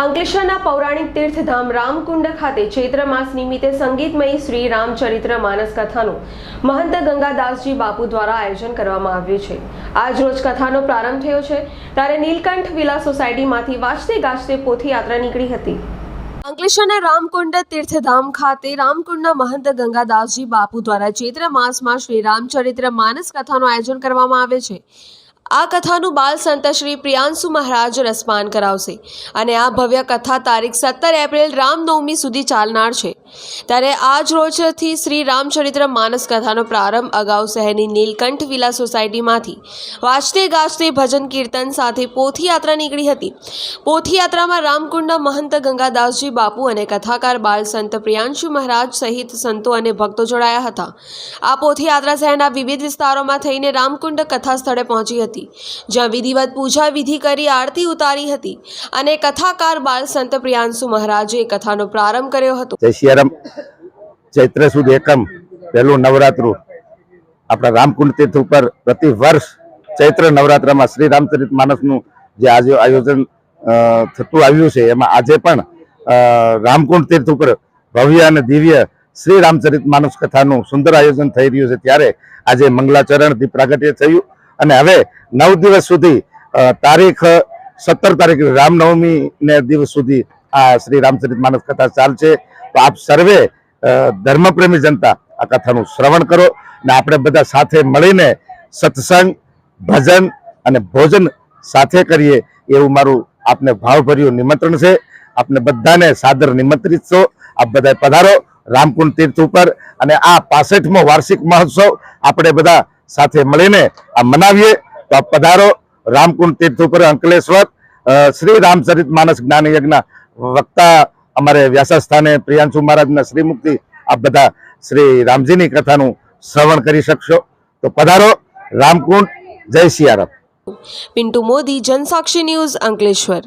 અંકલેશ્વરના પૌરાણિક તીર્થધામ રામકુંડ ખાતે ચૈત્ર માસ નિમિત્તે સંગીતમય શ્રી રામચરિત્ર માનસ કથાનું મહંત ગંગાદાસજી બાપુ દ્વારા આયોજન કરવામાં આવ્યું છે. આજ રોજ કથાનો પ્રારંભ થયો છે. ત્યારે નીલકંઠ વિલા સોસાયટીમાંથી વાંચતે ગાજતે પોથી યાત્રા નીકળી હતી. અંકલેશ્વરના રામકુંડ તીર્થધામ ખાતે રામકુંડના મહંત ગંગાદાસજી બાપુ દ્વારા ચૈત્ર માસમાં શ્રી રામચરિત્ર માનસ કથાનું આયોજન કરવામાં આવે છે. આ કથાનું બાલ સંત શ્રી પ્રિયાંશુ મહારાજ રસપાન કરાવશે. અને આ ભવ્ય કથા તારીખ સત્તર એપ્રિલ રામનવમી સુધી ચાલનાર છે. ત્યારે આજ રોજથી શ્રી રામચરિત્ર માનસ કથાનો પ્રારંભ અગાઉ શહેરની નીલકંઠ વિલા સોસાયટીમાંથી વાંચતે ગાજતે ભજન કીર્તન સાથે પોથીયાત્રા નીકળી હતી. પોથીયાત્રામાં રામકુંડ મહંત ગંગાદાસજી બાપુ અને કથાકાર બાલ સંત પ્રિયાંશુ મહારાજ સહિત સંતો અને ભક્તો જોડાયા હતા. આ પોથીયાત્રા શહેરના વિવિધ વિસ્તારોમાં થઈને રામકુંડ કથા સ્થળે પહોંચી હતી. જ્યાં વિધિવત પૂજા વિધિ કરી આરતી ઉતારી હતી અને કથાકાર બાલ સંત પ્રિયાંશુ મહારાજે કથાનો પ્રારંભ કર્યો હતો. જય સિયારામ ચૈત્ર સુદ એકમ પહેલું નવરાત્રુ આપણા રામકુંડ તીર્થ ઉપર પ્રતિ વર્ષ ચૈત્ર નવરાત્રમાં શ્રી રામચરિત માનસનું જે આજે આયોજન થતું આવ્યું છે, એમાં આજે પણ રામકુંડ તીર્થ ઉપર ભવ્ય અને દિવ્ય શ્રી રામચરિત માનસ કથાનું સુંદર આયોજન થઈ રહ્યું છે. ત્યારે આજે મંગલાચરણ દીપ પ્રાગટ્ય થયું. અને હવે નવ દિવસ સુધી તારીખ સત્તર તારીખ રામનવમી ને દિવસ સુધી આ શ્રી રામચરિત માનસ કથા ચાલશે. તો આપ સર્વે ધર્મપ્રેમી જનતા આ કથાનું શ્રવણ કરો ને આપણે બધા સાથે મળીને સત્સંગ, ભજન અને ભોજન સાથે કરીએ એવું મારું આપને ભાવભર્યું નિમંત્રણ છે. આપને બધાને સાદર નિમંત્રિત છો. આપ બધા પધારો. રામકુંડ તીર્થ ઉપર અને આ પાસઠમો વાર્ષિક મહોત્સવ આપણે બધા સાથે મળીને આ મનાવીએ. તો આ પધારો. રામકુંડ તીર્થ ઉપર અંકલેશ્વર. શ્રી રામચરિત માનસ જ્ઞાન યજ્ઞ વક્તા અમારે વ્યાસસ્થાને પ્રિયાંશુ મહારાજના શ્રીમુક્તિ આપ બધા શ્રી રામજીની કથાનું શ્રવણ કરી શકશો. તો પધારો. રામકુંડ. જય સિયારામ પિન્ટુ મોદી, જનસાક્ષી ન્યૂઝ અંકલેશ્વર.